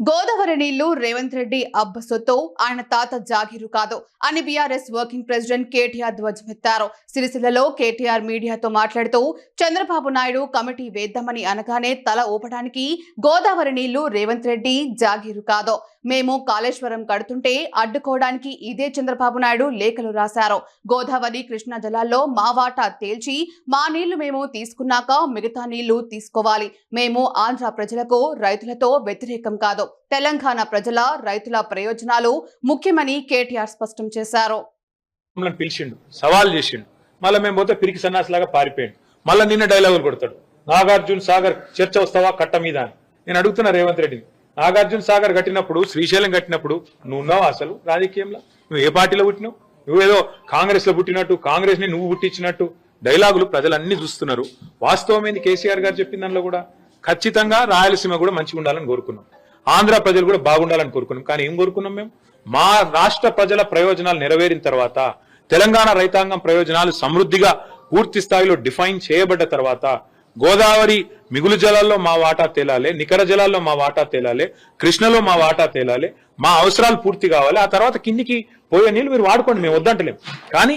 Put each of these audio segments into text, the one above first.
గోదావరి నీళ్ళు రేవంత్ రెడ్డి అబ్బసొత్తో. ఆయన తాత జాగీరు కాదు. అని బీఆర్ఎస్ వర్కింగ్ ప్రెసిడెంట్ కేటీఆర్ ధ్వజమెత్తారు. సిరిసిల్లలో కేటీఆర్ మీడియాతో మాట్లాడుతూ చంద్రబాబు నాయుడు కమిటీ వేద్దామని అనగానే తల ఊపడానికి గోదావరి నీళ్ళు రేవంత్ రెడ్డి జాగీరు కాదు. మేము కాళేశ్వరం కడుతుంటే అడ్డుకోవడానికి ఇదే చంద్రబాబు నాయుడు లేఖలు రాశారు. గోదావరి కృష్ణా జలాల్లో మా వాటా తేల్చి మా నీళ్ళు మేము తీసుకున్నాక మిగతా నీళ్ళు తీసుకోవాలి. మేము ఆంధ్ర ప్రజలకు రైతులతో వ్యతిరేకం కాదు. తెలంగాణ ప్రజల రైతుల ప్రయోజనాలు ముఖ్యమని కేటీఆర్ స్పష్టం చేశారు. పిలిచిండు సవాల్ చేసిండు. మళ్ళీ మేము పోతే పిరికి సన్నాసిలాగా పారిపోయిండు. మళ్ళీ నిన్న డైలాగులు కొడతాడు. నాగార్జున సాగర్ చర్చ వస్తావా కట్ట మీద అని. నేను అడుగుతున్నా రేవంత్ రెడ్డిని నాగార్జున సాగర్ కట్టినప్పుడు శ్రీశైలం కట్టినప్పుడు నువ్వున్నావు అసలు రాజకీయంలో? నువ్వు ఏ పార్టీలో పుట్టినావు? నువ్వేదో కాంగ్రెస్లో పుట్టినట్టు కాంగ్రెస్ని నువ్వు పుట్టించినట్టు డైలాగులు ప్రజలన్నీ చూస్తున్నారు. వాస్తవం ఏంది? కేసీఆర్ గారు చెప్పిన దానిలో కూడా ఖచ్చితంగా రాయలసీమ కూడా మంచిగా ఉండాలని కోరుకున్నాం. ఆంధ్ర ప్రజలు కూడా బాగుండాలని కోరుకున్నాం. కానీ ఏం కోరుకున్నాం మేము? మా రాష్ట్ర ప్రజల ప్రయోజనాలు నెరవేరిన తర్వాత తెలంగాణ రైతాంగం ప్రయోజనాలు సమృద్ధిగా పూర్తి స్థాయిలో డిఫైన్ చేయబడ్డ తర్వాత గోదావరి మిగులు జలాల్లో మా వాటా తేలాలే నికర జలాల్లో మా వాటా తేలాలే కృష్ణలో మా వాటా తేలాలే మా అవసరాలు పూర్తి కావాలి ఆ తర్వాత కిందికి పోయే నీళ్ళు మీరు వాడుకోండి మేము వద్దంటలేం. కానీ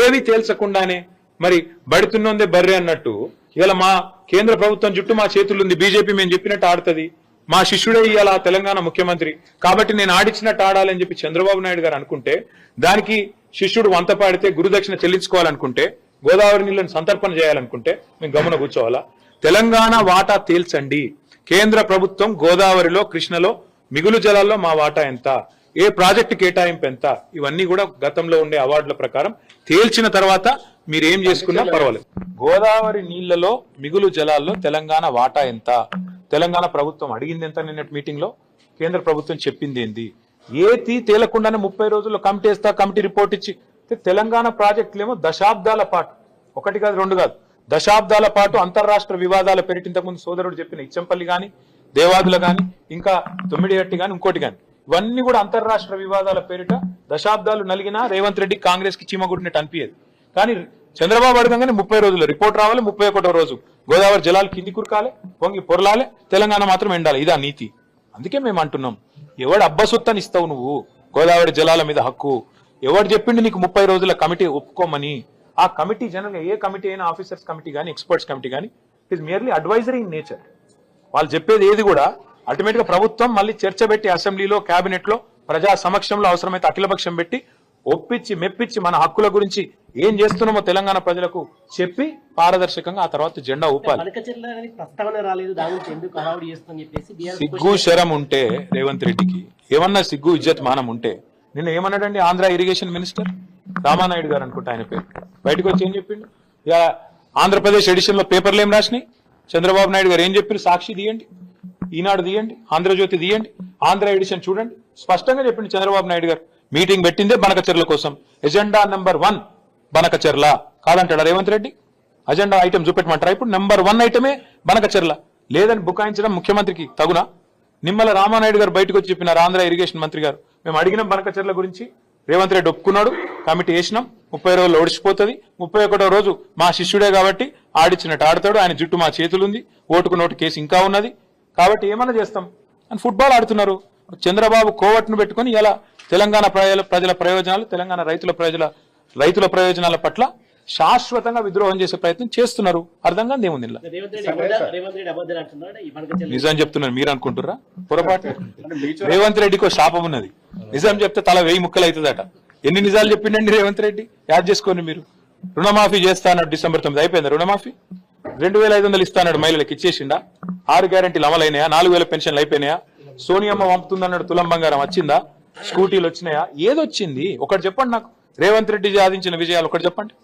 ఏవి తేల్చకుండానే మరి బడితున్నోందే బర్రె అన్నట్టు ఇవాళ మా కేంద్ర ప్రభుత్వం జుట్టు మా చేతులుంది బీజేపీ మేము చెప్పినట్టు ఆడుతుంది. మా శిష్యుడే ఇవాళ తెలంగాణ ముఖ్యమంత్రి. కాబట్టి నేను ఆడిచ్చినట్టు ఆడాలని చెప్పి చంద్రబాబు నాయుడు గారు అనుకుంటే దానికి శిష్యుడు వంత పాడితే గురుదక్షిణ చెల్లించుకోవాలనుకుంటే గోదావరి నీళ్ళని సంతర్పణ చేయాలనుకుంటే మేము గమన కూర్చోవాలా? తెలంగాణ వాటా తేల్చండి. కేంద్ర ప్రభుత్వం గోదావరిలో కృష్ణలో మిగులు జలాల్లో మా వాటా ఎంత? ఏ ప్రాజెక్టు కేటాయింపు ఎంత? ఇవన్నీ కూడా గతంలో ఉండే అవార్డుల ప్రకారం తేల్చిన తర్వాత మీరు ఏం చేసుకున్నా పర్వాలేదు. గోదావరి నీళ్ళలో మిగులు జలాల్లో తెలంగాణ వాటా ఎంత? తెలంగాణ ప్రభుత్వం అడిగింది ఎంత నిన్నటి మీటింగ్లో? కేంద్ర ప్రభుత్వం చెప్పింది ఏంది? ఏతి తేలకుండానే ముప్పై రోజుల్లో కమిటీ వేస్తా కమిటీ రిపోర్ట్ ఇచ్చి. తెలంగాణ తెలంగాణ ప్రాజెక్టులేమో దశాబ్దాల పాటు. ఒకటి కాదు రెండు కాదు. దశాబ్దాల పాటు అంతర్రాష్ట్ర వివాదాల పేరిట ఇంతకుముందు సోదరుడు చెప్పిన ఇచ్చంపల్లి కానీ దేవాదుల కానీ ఇంకా తొమ్మిడిగట్టి కానీ ఇంకోటి కానీ ఇవన్నీ కూడా అంతర్రాష్ట్ర వివాదాల పేరిట దశాబ్దాలు నలిగినా రేవంత్ రెడ్డి కాంగ్రెస్కి చీమగుడినట్టు అనిపించదు కానీ చంద్రబాబు అడగంగానే ముప్పై రోజులు రిపోర్ట్ రావాలి ముప్పై ఒకటో రోజు గోదావరి జలాలు కింది కురకాలి పొంగి పొరలాలి తెలంగాణ మాత్రం ఎండాలి. ఇదా నీతి. అందుకే మేము అంటున్నాం ఎవడు అబ్బసొత్తని ఇస్తావు నువ్వు? గోదావరి జలాల మీద హక్కు. ఎవడు చెప్పిండు నీకు ముప్పై రోజుల కమిటీ ఒప్పుకోమని? ఆ కమిటీ జనరల్గా ఏ కమిటీ అయినా ఆఫీసర్స్ కమిటీ కానీ ఎక్స్పర్ట్స్ కమిటీ కానీ it is merely advisory in nature వాళ్ళు చెప్పేది ఏది కూడా అల్టిమేట్గా ప్రభుత్వం మళ్ళీ చర్చ పెట్టి అసెంబ్లీలో కేబినెట్లో ప్రజా సమక్షంలో అవసరమైతే అఖిలపక్షం పెట్టి ఒప్పించి మెప్పించి మన హక్కుల గురించి ఏం చేస్తున్నామో తెలంగాణ ప్రజలకు చెప్పి పారదర్శకంగా ఆ తర్వాత జెండా ఊపాలి. సిగ్గు శరం ఉంటే రేవంత్ రెడ్డికి. ఏమన్నా సిగ్గు ఇజ్జత్ మానం ఉంటే. నిన్న ఏమన్నాడండి ఆంధ్ర ఇరిగేషన్ మినిస్టర్? రామానాయుడు గారు అనుకుంటా ఆయన పేరు. బయటకు వచ్చి ఏం చెప్పిండు? ఇక ఆంధ్రప్రదేశ్ ఎడిషన్లో పేపర్లు ఏం రాసినాయి? చంద్రబాబు నాయుడు గారు ఏం చెప్పారు? సాక్షి తీయండి. ఈనాడు తీయండి. ఆంధ్రజ్యోతి తీయండి. ఆంధ్ర ఎడిషన్ చూడండి. స్పష్టంగా చెప్పిండు చంద్రబాబు నాయుడు గారు. మీటింగ్ పెట్టిందే బనకచెర్ల కోసం. Agenda number one Banakacherla. కాదంటాడా Revanth Reddy? Agenda item చూపెట్టమంటారా? ఇప్పుడు నెంబర్ వన్ ఐటమే బనకచెర్ల. లేదని బుకాయించడం ముఖ్యమంత్రికి తగునా? నిమ్మల రామానాయుడు గారు బయటకు వచ్చి చెప్పినారు ఆంధ్ర ఇరిగేషన్ మంత్రి గారు. మేము అడిగినాం బనకచెర్ల గురించి. రేవంత్ రెడ్డి ఒప్పుకున్నాడు. కమిటీ వేసినాం. ముప్పై రోజులు ఓడిచిపోతుంది. ముప్పై ఒకటో రోజు మా శిష్యుడే కాబట్టి ఆడిచ్చినట్టు ఆడతాడు. ఆయన జుట్టు మా చేతులుంది. ఓటుకు నోటు కేసు ఇంకా ఉన్నది. కాబట్టి ఏమన్నా చేస్తాం. అని ఫుట్బాల్ ఆడుతున్నారు. చంద్రబాబు కోవట్ను పెట్టుకొని ఇలా తెలంగాణ ప్రజల ప్రజల ప్రయోజనాలు తెలంగాణ రైతుల ప్రజల రైతుల ప్రయోజనాల పట్ల శాశ్వతంగా విద్రోహం చేసే ప్రయత్నం చేస్తున్నారు. అర్థం కాదు ఏముంది నిజం చెప్తున్నారు మీరు అనుకుంటుర్రా? పొరపాటు రేవంత్ రెడ్డికి శాపం ఉన్నది. నిజం చెప్తే తల వెయ్యి ముక్కలు అవుతుందట. ఎన్ని నిజాలు చెప్పిండండి రేవంత్ రెడ్డి? యాడ్ చేసుకోండి మీరు. రుణమాఫీ చేస్తా అన్నాడు డిసెంబర్ తొమ్మిది. అయిపోయిందా రుణమాఫీ? రెండు వేల ఐదు వందలు ఇస్తా అన్నాడు మహిళలకు ఇచ్చేసిండా? ఆరు గ్యారంటీలు అమలైనాయా? నాలుగు వేల పెన్షన్లు అయిపోయినాయా? సోనియమ్మ పంపుతుందన్నాడు తులం బంగారం వచ్చిందా? స్కూటీలు వచ్చినాయా? ఏదొచ్చింది? ఒకటి చెప్పండి నాకు. రేవంత్ రెడ్డి సాధించిన విజయాలు ఒకటి చెప్పండి.